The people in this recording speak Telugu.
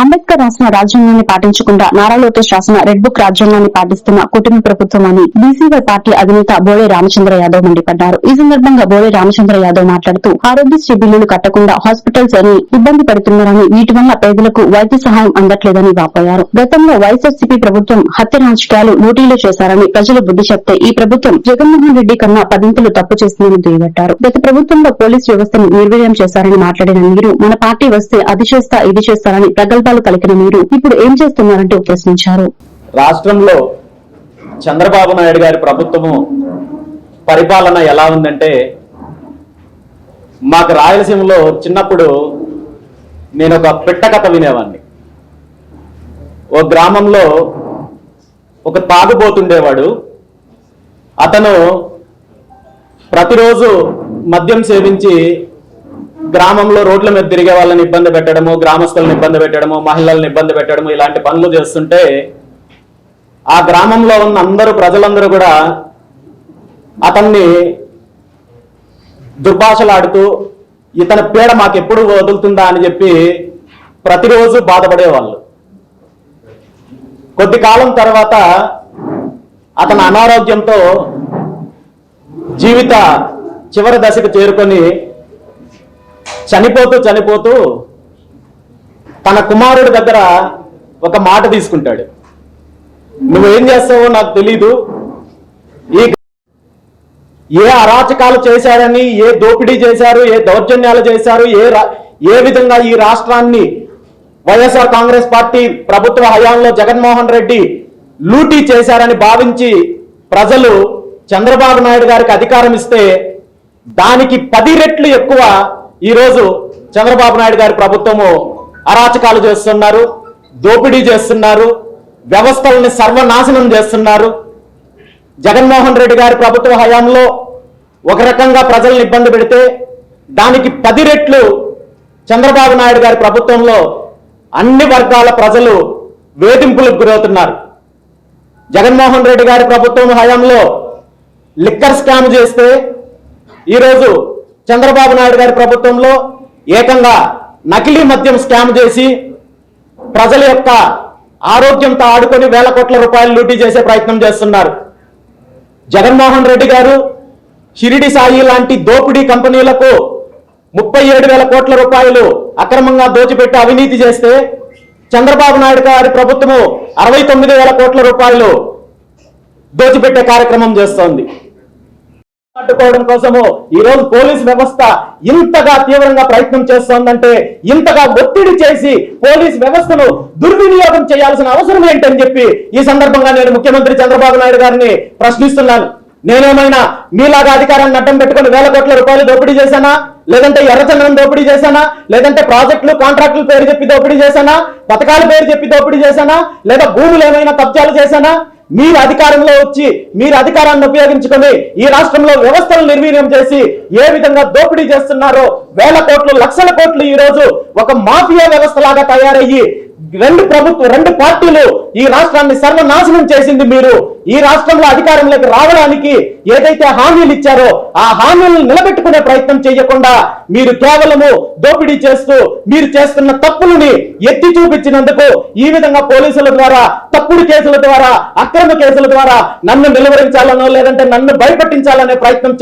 అంబేద్కర్ రాసిన రాజ్యాంగాన్ని పాటించకుండా నారా లోకేష్ రాసిన రెడ్ బుక్ రాజ్యాంగాన్ని పాటిస్తున్న కుటుంబ ప్రభుత్వం అని బీసీవై పార్టీ అధినేత బోడే రామచంద్ర యాదవ్ మండిపడ్డారు. ఈ సందర్భంగా బోడే రామచంద్ర యాదవ్ మాట్లాడుతూ ఆరోగ్యశ్రీ బిల్లులు కట్టకుండా హాస్పిటల్స్ అని ఇబ్బంది పడుతున్నారని వీటి వల్ల పేదలకు వైద్య సహాయం అందట్లేదని వాపోయారు. గతంలో వైఎస్ఆర్సీపీ ప్రభుత్వం హత్య రాజకీయాలు లూటీలు చేశారని ప్రజలు బుద్ధి చెప్తే ఈ ప్రభుత్వం జగన్మోహన్ రెడ్డి కన్నా పదింతలు తప్పు చేసిందని దుయ్యబట్టారు. గత ప్రభుత్వంలో పోలీస్ వ్యవస్థను నిర్వీర్యం చేశారని మాట్లాడిన మీరు మన పార్టీ వస్తే అది చేస్తా ఇది చేస్తారని ప్రగల్భాలు కలిగిన మీరు ఇప్పుడు ఏం చేస్తున్నారంటూ ప్రశ్నించారు. రాష్ట్రంలో చంద్రబాబు నాయుడు గారి ప్రభుత్వము పరిపాలన ఎలా ఉందంటే మాకు రాయలసీమలో చిన్నప్పుడు నేను ఒక పిట్ట కథ వినేవాడిని ఓ గ్రామంలో ఒక తాగుబోతుండేవాడు. అతను ప్రతిరోజు మద్యం సేవించి గ్రామంలో రోడ్ల మీద తిరిగే వాళ్ళని ఇబ్బంది పెట్టడము గ్రామస్తులను ఇబ్బంది పెట్టడము మహిళలను ఇబ్బంది పెట్టడము ఇలాంటి పనులు చేస్తుంటే ఆ గ్రామంలో ఉన్న అందరూ ప్రజలందరూ కూడా అతన్ని దుర్భాషలాడుతూ ఇతని పీడ మాకెప్పుడు వదులుతుందా? అని చెప్పి ప్రతిరోజు బాధపడేవాళ్ళు. కొద్ది కాలం తర్వాత అతని అనారోగ్యంతో జీవిత చివరి దశకు చేరుకొని చనిపోతూ చనిపోతూ తన కుమారుడి దగ్గర ఒక మాట తీసుకుంటాడు. నువ్వేం చేస్తావో నాకు తెలీదు. ఈ ఏ అరాచకాలు చేశారని ఏ దోపిడీ చేశారు ఏ దౌర్జన్యాలు చేశారు ఏ రా- ఏ విధంగా ఈ రాష్ట్రాన్ని వైఎస్ఆర్ కాంగ్రెస్ పార్టీ ప్రభుత్వ హయాంలో జగన్మోహన్ రెడ్డి లూటీ చేశారని భావించి ప్రజలు చంద్రబాబు నాయుడు గారికి అధికారం ఇస్తే దానికి పది రెట్లు ఎక్కువ ఈరోజు చంద్రబాబు నాయుడు గారి ప్రభుత్వము అరాచకాలు చేస్తున్నారు దోపిడీ చేస్తున్నారు వ్యవస్థలను సర్వనాశనం చేస్తున్నారు. జగన్మోహన్ రెడ్డి గారి ప్రభుత్వ హయాంలో ఒక రకంగా ప్రజల్ని ఇబ్బంది పెడితే దానికి పది రెట్లు చంద్రబాబు నాయుడు గారి ప్రభుత్వంలో అన్ని వర్గాల ప్రజలు వేధింపులకు గురవుతున్నారు. జగన్మోహన్ రెడ్డి గారి ప్రభుత్వం హయాంలో లిక్కర్ స్కామ్ చేస్తే ఈరోజు చంద్రబాబు నాయుడు గారి ప్రభుత్వంలో ఏకంగా నకిలీ మద్యం స్కామ్ చేసి ప్రజల యొక్క ఆరోగ్యంతో ఆడుకొని వేల కోట్ల రూపాయలు లూటీ చేసే ప్రయత్నం చేస్తున్నారు. జగన్మోహన్ రెడ్డి గారు షిరిడి సాయి లాంటి దోపిడీ కంపెనీలకు ముప్పై ఏడు వేల కోట్ల రూపాయలు అక్రమంగా దోచిపెట్టి అవినీతి చేస్తే చంద్రబాబు నాయుడు గారి ప్రభుత్వము అరవై తొమ్మిది వేల కోట్ల రూపాయలు దోచిపెట్టే కార్యక్రమం చేస్తోంది. పట్టుకోవడం కోసము ఈ రోజు పోలీస్ వ్యవస్థ ఇంతగా తీవ్రంగా ప్రయత్నం చేస్తోందంటే ఇంతగా ఒత్తిడి చేసి పోలీస్ వ్యవస్థను దుర్వినియోగం చేయాల్సిన అవసరం ఏంటని చెప్పి ఈ సందర్భంగా నేను ముఖ్యమంత్రి చంద్రబాబు నాయుడు గారిని ప్రశ్నిస్తున్నాను. నేనేమైనా మీలాగా అధికారాన్ని అడ్డం పెట్టుకుని వేల కోట్ల రూపాయలు దోపిడీ చేశానా? లేదంటే ఎర్రచందనం దోపిడీ చేశానా? లేదంటే ప్రాజెక్టులు కాంట్రాక్టుల పేరు చెప్పి దోపిడీ చేశానా? పథకాల పేరు చెప్పి దోపిడీ చేశానా? లేదా భూములు ఏమైనా కబ్జాలు చేశానా? మీరు అధికారంలో వచ్చి మీరు అధికారాన్ని ఉపయోగించుకొని ఈ రాష్ట్రంలో వ్యవస్థలు నిర్వీర్యం చేసి ఏ విధంగా దోపిడీ చేస్తున్నారో వేల కోట్లు లక్షల కోట్లు ఈ రోజు ఒక మాఫియా వ్యవస్థ లాగా తయారయ్యి రెండు ప్రభుత్వ రెండు పార్టీలు ఈ రాష్ట్రాన్ని సర్వనాశనం చేసింది మీరు. ఈ రాష్ట్రంలో అధికారంలోకి రావడానికి ఏదైతే హామీలు ఇచ్చారో ఆ హామీలను నిలబెట్టుకునే ప్రయత్నం చేయకుండా మీరు కేవలము దోపిడీ చేస్తూ మీరు చేస్తున్న తప్పులని ఎత్తి చూపించినందుకు ఈ విధంగా పోలీసుల ద్వారా తప్పుడు కేసుల ద్వారా అక్రమ కేసుల ద్వారా నన్ను నిలువరించాలనో లేదంటే నన్ను భయపట్టించాలనే ప్రయత్నం